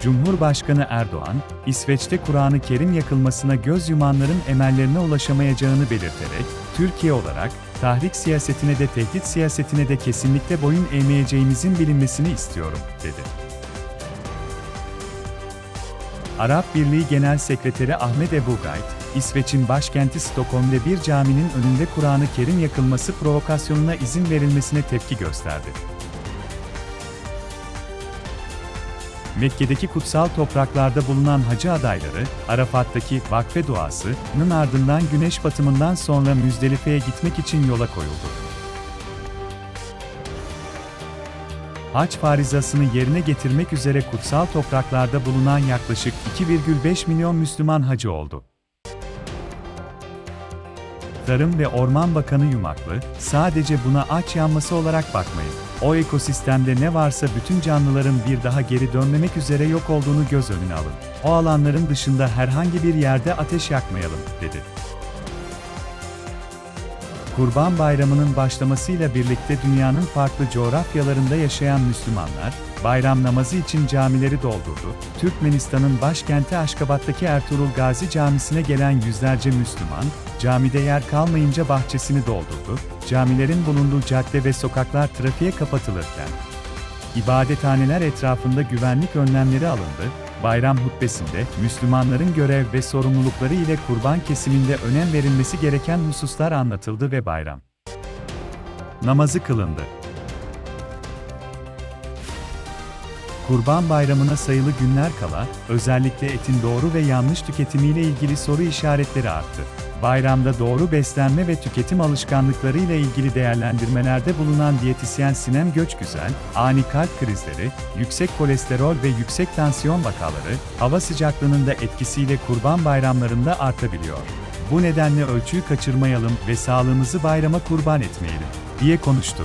Cumhurbaşkanı Erdoğan, İsveç'te Kur'an-ı Kerim yakılmasına göz yumanların emellerine ulaşamayacağını belirterek, Türkiye olarak, tahrik siyasetine de tehdit siyasetine de kesinlikle boyun eğmeyeceğimizin bilinmesini istiyorum, dedi. Arap Birliği Genel Sekreteri Ahmet Ebu Gayt, İsveç'in başkenti Stockholm'de bir caminin önünde Kur'an-ı Kerim yakılması provokasyonuna izin verilmesine tepki gösterdi. Mekke'deki kutsal topraklarda bulunan hacı adayları, Arafat'taki vakfe duasının ardından güneş batımından sonra Müzdelife'ye gitmek için yola koyuldu. Hac farizasını yerine getirmek üzere kutsal topraklarda bulunan yaklaşık 2,5 milyon Müslüman hacı oldu. Tarım ve Orman Bakanı Yumaklı, sadece buna aç yanması olarak bakmayın. O ekosistemde ne varsa bütün canlıların bir daha geri dönmemek üzere yok olduğunu göz önüne alın. O alanların dışında herhangi bir yerde ateş yakmayalım, dedi. Kurban Bayramı'nın başlamasıyla birlikte dünyanın farklı coğrafyalarında yaşayan Müslümanlar, bayram namazı için camileri doldurdu. Türkmenistan'ın başkenti Aşkabat'taki Ertuğrul Gazi Camisi'ne gelen yüzlerce Müslüman, camide yer kalmayınca bahçesini doldurdu. Camilerin bulunduğu cadde ve sokaklar trafiğe kapatılırken, ibadethaneler etrafında güvenlik önlemleri alındı. Bayram hutbesinde Müslümanların görev ve sorumlulukları ile kurban kesiminde önem verilmesi gereken hususlar anlatıldı ve bayram namazı kılındı. Kurban Bayramı'na sayılı günler kala, özellikle etin doğru ve yanlış tüketimiyle ilgili soru işaretleri arttı. Bayramda doğru beslenme ve tüketim alışkanlıkları ile ilgili değerlendirmelerde bulunan diyetisyen Sinem Göçgüzel, ani kalp krizleri, yüksek kolesterol ve yüksek tansiyon vakaları, hava sıcaklığının da etkisiyle kurban bayramlarında artabiliyor. Bu nedenle ölçüyü kaçırmayalım ve sağlığımızı bayrama kurban etmeyelim, diye konuştu.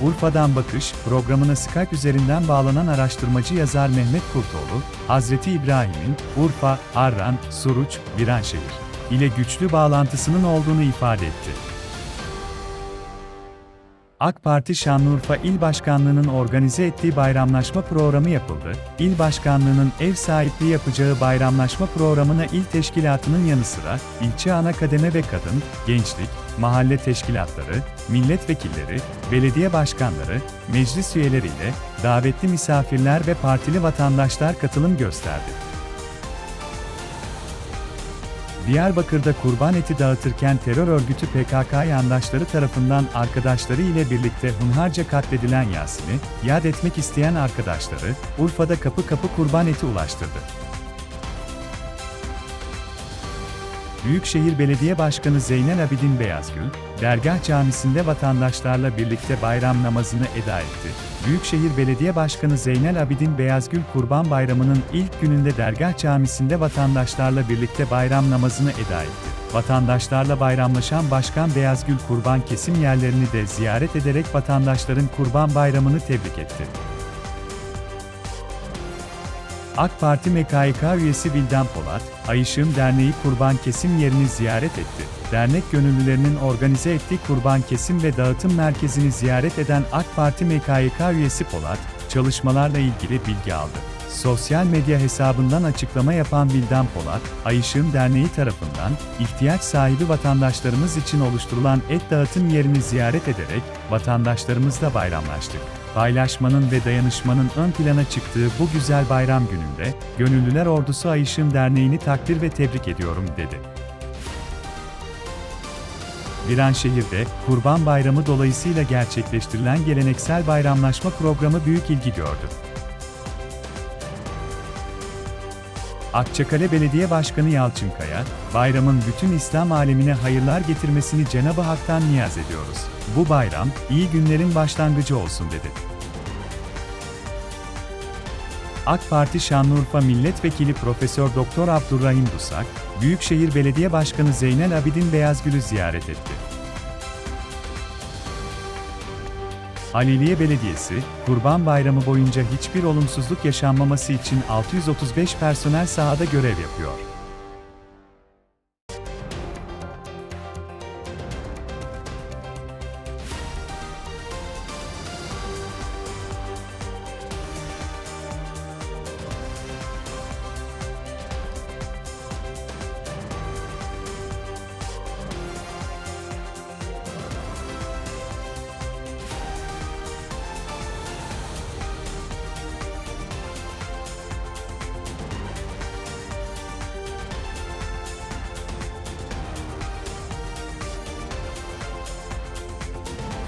Urfa'dan Bakış programına Skype üzerinden bağlanan araştırmacı yazar Mehmet Kurtoğlu, Hazreti İbrahim'in Urfa, Harran, Suruç, Viranşehir ile güçlü bağlantısının olduğunu ifade etti. AK Parti Şanlıurfa İl Başkanlığı'nın organize ettiği bayramlaşma programı yapıldı. İl Başkanlığı'nın ev sahipliği yapacağı bayramlaşma programına il teşkilatının yanı sıra ilçe ana kademe ve kadın, gençlik, mahalle teşkilatları, milletvekilleri, belediye başkanları, meclis üyeleriyle davetli misafirler ve partili vatandaşlar katılım gösterdi. Diyarbakır'da kurban eti dağıtırken terör örgütü PKK yandaşları tarafından arkadaşları ile birlikte hunharca katledilen Yasin'i, yad etmek isteyen arkadaşları, Urfa'da kapı kapı kurban eti ulaştırdı. Büyükşehir Belediye Başkanı Zeynel Abidin Beyazgül, Dergah Camisi'nde vatandaşlarla birlikte bayram namazını eda etti. Büyükşehir Belediye Başkanı Zeynel Abidin Beyazgül Kurban Bayramı'nın ilk gününde Dergah Camisi'nde vatandaşlarla birlikte bayram namazını eda etti. Vatandaşlarla bayramlaşan Başkan Beyazgül kurban kesim yerlerini de ziyaret ederek vatandaşların Kurban Bayramı'nı tebrik etti. AK Parti MKYK üyesi Vildan Polat, Ayışım Derneği kurban kesim yerini ziyaret etti. Dernek gönüllülerinin organize ettiği kurban kesim ve dağıtım merkezini ziyaret eden AK Parti MKYK üyesi Polat, çalışmalarla ilgili bilgi aldı. Sosyal medya hesabından açıklama yapan Vildan Polat, Ayışım Derneği tarafından ihtiyaç sahibi vatandaşlarımız için oluşturulan et dağıtım yerini ziyaret ederek vatandaşlarımızla bayramlaştık. Paylaşmanın ve dayanışmanın ön plana çıktığı bu güzel bayram gününde, Gönüllüler Ordusu Ayışım Derneği'ni takdir ve tebrik ediyorum dedi. Viranşehir'de Kurban Bayramı dolayısıyla gerçekleştirilen geleneksel bayramlaşma programı büyük ilgi gördü. Akçakale Belediye Başkanı Yalçınkaya, bayramın bütün İslam alemine hayırlar getirmesini Cenab-ı Hak'tan niyaz ediyoruz. Bu bayram, iyi günlerin başlangıcı olsun dedi. AK Parti Şanlıurfa Milletvekili Profesör Doktor Abdurrahim Dusak, Büyükşehir Belediye Başkanı Zeynel Abidin Beyazgül'ü ziyaret etti. Haliliye Belediyesi, Kurban Bayramı boyunca hiçbir olumsuzluk yaşanmaması için 635 personel sahada görev yapıyor.